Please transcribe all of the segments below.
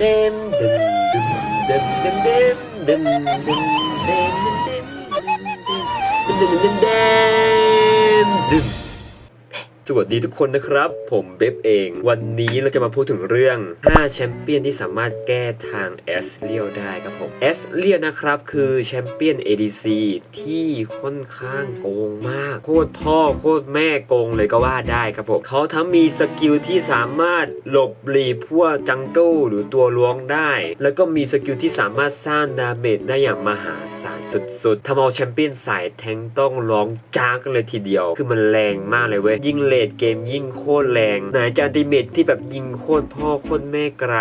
đêm สวัสดีทุกคนนะครับ ผมเบฟเอง วันนี้เราจะมาพูดถึงเรื่อง 5 แชมเปี้ยนที่สามารถแก้ทางเอสเลียลได้ครับผมเอสเลียลนะครับ คือแชมเปี้ยน ADC ที่ค่อนข้างโกงมาก โคตรพ่อโคตรแม่โกงเลยก็ว่าได้ครับผมเขาทั้งมีสกิลที่สามารถหลบหลีพวกจังเกิลหรือตัวล้วงได้ แล้วก็มีสกิลที่สามารถสร้างดาเมจได้อย่างมหาศาลสุดๆทำเอาแชมเปี้ยนสายแทงต้องร้องจ้ากกันเลยทีเดียว คือมันแรงมากเลยเว้ยยิ่งเเกมยิ่งโคตรแรงไหนจะอัลติเมตที่แบบยิงโคตรพ่อโคตรแม่ไกล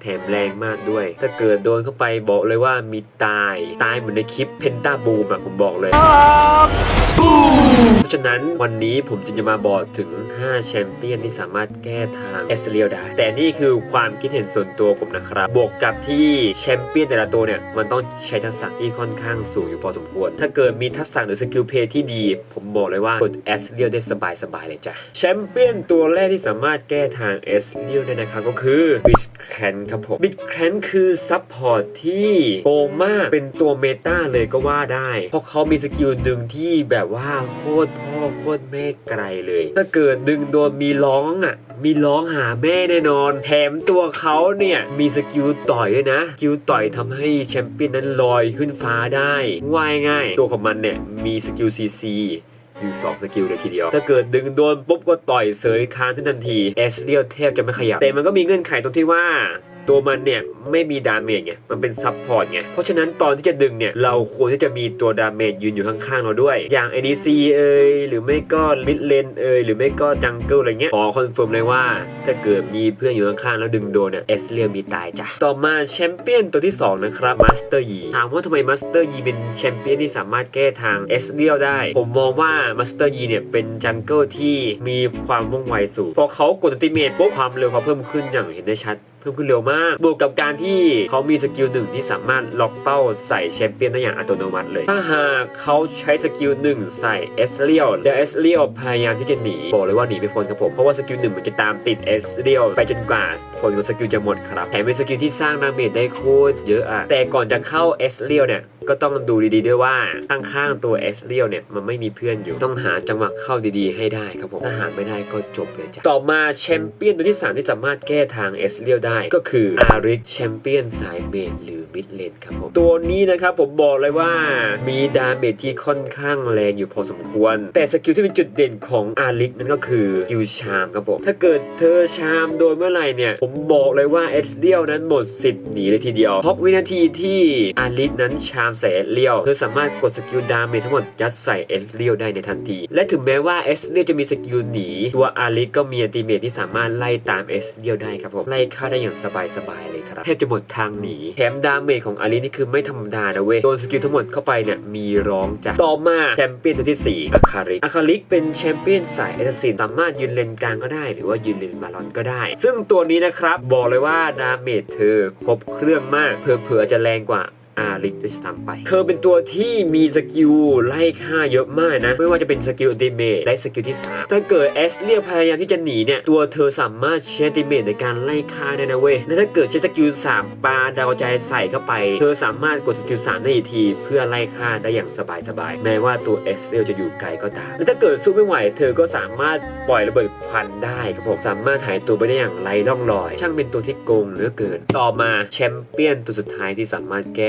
แถมแรงมากด้วย ถ้าเกิดโดนเข้าไปบอกเลยว่ามีตาย ตายเหมือนในคลิปเพนต้าบูมอะผมบอกเลย เพราะฉะนั้นวันนี้ผมจึงจะมาบอกถึง 5 แชมเปี้ยนที่สามารถแก้ทางเอสเรียลได้ แต่นี่คือความคิดเห็นส่วนตัวผมนะครับ บวกกับที่แชมเปี้ยนแต่ละตัวเนี่ย มันต้องใช้ทักษะที่ค่อนข้างสูงอยู่พอสมควร ถ้าเกิดมีทักษะหรือสกิลเพย์ที่ดี ผมบอกเลยว่ากดเอสเรียลได้สบายๆเลยจ้ะแชมเปี้ยนตัวแรกที่สามารถแก้ทางเอสเรียลได้นะครับก็คือบิสแคนครับผมบิสแคนคือซับพอร์ตที่โกงมากเป็นตัวเมตาเลยก็ว่าได้เพราะเขามีสกิลดึงที่แบบว่าโคตรพ่อโคตรแม่ไกลเลย ถ้าเกิดดึงโดนมีร้องอะ มีร้องหาแม่แน่นอน แถมตัวเขาเนี่ย มีสกิลต่อยด้วยนะสกิลต่อยทำให้แชมเปี้ยนนั้นลอยขึ้นฟ้าได้ว่ายง่าย ตัวของมันเนี่ย มีสกิลซีซีอยู่สองสกิลเลยทีเดียว ถ้าเกิดดึงโดนปุ๊บก็ต่อยเสยคานทันทีเอสเดียลแทบจะไม่ขยับ แต่มันก็มีเงื่อนไขตรงที่ว่า ตัวมันเนี่ยไม่มีดาเมจไง มันเป็นซับพอร์ตไง เพราะฉะนั้นตอนที่จะดึงเนี่ยเราควรที่จะมีตัวดาเมจยืนอยู่ข้างๆเราด้วย อย่าง ADC เอ่ยหรือไม่ก็ลิดเลนเอ่ยหรือไม่ก็จังเกิลอะไรเงี้ยขอคอนเฟิร์มเลยว่าถ้าเกิดมีเพื่อนอยู่ข้างๆแล้วดึงโดนเนี่ยเอสเลียมีตายจ้ะ ต่อมาแชมเปี้ยนตัวที่ 2 นะครับมาสเตอร์ยีถามว่าทำไมมาสเตอร์ยีเป็นแชมเปี้ยนที่สามารถแก้ทางเอสเลียได้ ผมมองว่ามาสเตอร์ยีเนี่ยเป็นจังเกิลที่มีความว่องไวสูงพอเขากดติเมตปุ๊บความเร็วเขาเพิ่มขึ้นอย่างเห็นได้ชัดเพิ่มขึ้นเร็วมาก บวกกับการที่เขามีสกิลหนึ่งที่สามารถล็อกเป้าใส่แชมเปี้ยนได้อย่างอัตโนมัติเลย ถ้าหากเขาใช้สกิลหนึ่งใส่เอสเลียลแล้วเอสเลียลพยายามที่จะหนีบอกเลยว่าหนีไม่พ้นครับผม เพราะว่าสกิลหนึ่งมันจะตามติดเอสเลียลไปจนกว่าผลของสกิลจะหมดครับแถมเป็นสกิลที่สร้างดาเมจได้โคตรเยอะอะแต่ก่อนจะเข้าเอสเลียลเนี่ยก็ต้องดูดีๆด้วยว่าข้างๆตัวเอสเรียวเนี่ยมันไม่มีเพื่อนอยู่ ต้องหาจังหวะเข้าดีๆให้ได้ครับผม ถ้าหาไม่ได้ก็จบเลยจ้ะ ต่อมาแชมเปี้ยนตัวที่ 3 ที่สามารถแก้ทางเอสเรียวได้ ก็คืออาริสแชมเปี้ยนสายเมนหรือมิดเลนครับผม ตัวนี้นะครับผมบอกเลยว่ามีดาเมจที่ค่อนข้างแรงอยู่พอสมควร แต่สกิลที่เป็นจุดเด่นของอาริสนั่นก็คือกิลชามครับผม ถ้าเกิดเธอชามโดยเมื่อไหร่เนี่ยผมบอกเลยว่าเอสเรียวนั้นหมดสิทธิ์หนีเลยทีเดียวเพราะวินาทีที่อาริสนั้นชามามใส่เอสเลียวเธอสามารถกดสกิลดาเมจทั้งหมดยัดใส่เอสเลียวได้ในทันที และถึงแม้ว่าเอสเลียวจะมีสกิลหนี ตัวอาริก็มีอันติเมตที่สามารถไล่ตามเอสเลียวได้ครับผมไล่ฆ่าได้อย่างสบายๆเลยครับแทบจะหมดทางหนีแถมดาเมจของอารินี่คือไม่ธรรมดานะเว้ยโดนสกิลทั้งหมดเข้าไปเนี่ยมีร้องจ้ะต่อมาแชมเปี้ยนตัวที่4อาคาริกอาคาริกเป็นแชมเปี้ยนสายเอสซินสามารถยืนเลนกลางก็ได้ หรือว่ายืนเลนมาลอนก็ได้ ซึ่งตัวนี้นะครับบอกเลยว่าดาเมจเธอครบเครื่องมากเผื่อจะแรงกว่า อาริกด้วยซ้ำไป เธอเป็นตัวที่มีสกิลไล่ฆ่าเยอะมากนะ ไม่ว่าจะเป็นสกิลเดเมจและสกิลที่ 3 ถ้าเกิดเอสเลียพยายามที่จะหนีเนี่ย ตัวเธอสามารถใช้เดเมจในการไล่ฆ่าได้นะเว้ย และถ้าเกิดใช้สกิล3ปาดาวใจใส่เข้าไป เธอสามารถกดสกิล3ได้อีกที เพื่อไล่ฆ่าได้อย่างสบายๆ แม้ว่าตัวเอสเลียจะอยู่ไกลก็ตาม และถ้าเกิดสู้ไม่ไหว เธอก็สามารถปล่อยระเบิดควันได้ครับผม สามารถหายตัวไปได้อย่างไร้ร่องรอย ช่างเป็นตัวที่โกงเหลือเกิน ต่อมาแชมเปี้ยนตัวสุดท้ายที่สามารถแก้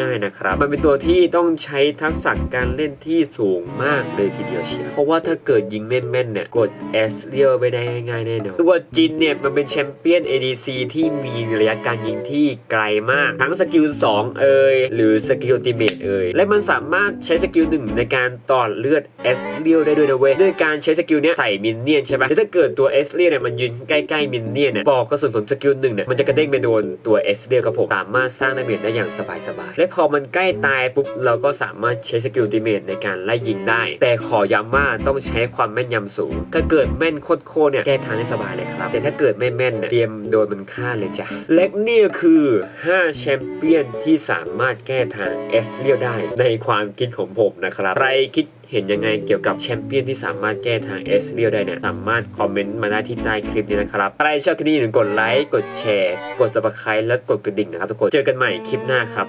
ง่ายๆนะครับ มันเป็นตัวที่ต้องใช้ทักษะการเล่นที่สูงมากเลยทีเดียวเชียวเพราะว่าถ้าเกิดยิงแม่นๆเนี่ยกด S เรียวไปได้ง่ายแน่นอนตัวจินเนี่ยมันเป็นแชมเปี้ยน ADC ที่มีระยะการยิงที่ไกลมาก ทั้งสกิล2 เอ่ยหรือสกิลติเมตเอ่ยและมันสามารถใช้สกิลหนึ่งในการต่อเลือด S เรียวได้ด้วยนะเว้ยด้วยการใช้สกิลเนี้ยใส่มินเนี่ยนใช่ปะแล้วถ้าเกิดตัว S เรียวเนี่ยมันยืนใกล้ๆมินเนี่ยนเนี่ยปอกกระสุนของสกิลหนึ่งเนี่ยมันจะกระเด้งไปโดนตัว S เรียวครับผมสามารถสร้างดาเมจได้อย่างสบายๆายๆและพอมันใกล้ตายปุ๊บเราก็สามารถใช้สกิลติเมตในการไล่ยิงได้ แต่ขอย้ำว่าต้องใช้ความแม่นยำสูง ถ้าเกิดแม่นโคตรเนี่ยแก้ทางได้สบายเลยครับ แต่ถ้าเกิดไม่แม่นเนี่ยเตรียมโดนมันฆ่าเลยจ้ะและนี่คือ 5 แชมเปี้ยนที่สามารถแก้ทางเอสเลียวได้ในความคิดของผมนะครับใครคิดเห็นยังไงเกี่ยวกับแชมเปี้ยนที่สามารถแก้ทางเอสเรียลได้เนี่ย สามารถคอมเมนต์มาได้ที่ใต้คลิปนี้นะครับ ใครชอบคลิปนี้อย่าลืมกดไลค์ กดแชร์ กดซับสไครต์และกดกระดิ่งนะครับทุกคน เจอกันใหม่คลิปหน้าครับ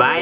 บาย